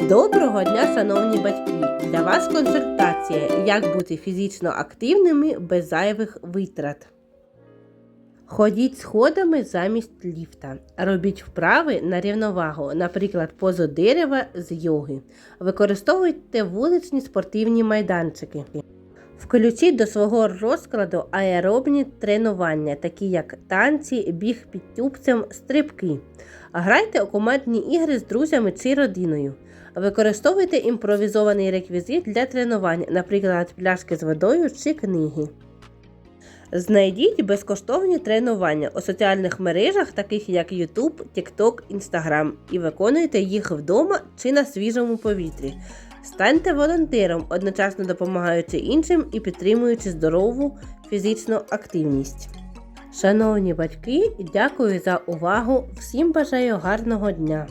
Доброго дня, шановні батьки! Для вас консультація, як бути фізично активними без зайвих витрат. Ходіть сходами замість ліфта. Робіть вправи на рівновагу, наприклад, позу дерева з йоги. Використовуйте вуличні спортивні майданчики. Включіть до свого розкладу аеробні тренування, такі як танці, біг під тюбцем, стрибки. Грайте у командні ігри з друзями чи родиною. Використовуйте імпровізований реквізит для тренувань, наприклад, пляшки з водою чи книги. Знайдіть безкоштовні тренування у соціальних мережах, таких як YouTube, TikTok, Instagram, і виконуйте їх вдома чи на свіжому повітрі. Станьте волонтером, одночасно допомагаючи іншим і підтримуючи здорову фізичну активність. Шановні батьки, дякую за увагу! Всім бажаю гарного дня!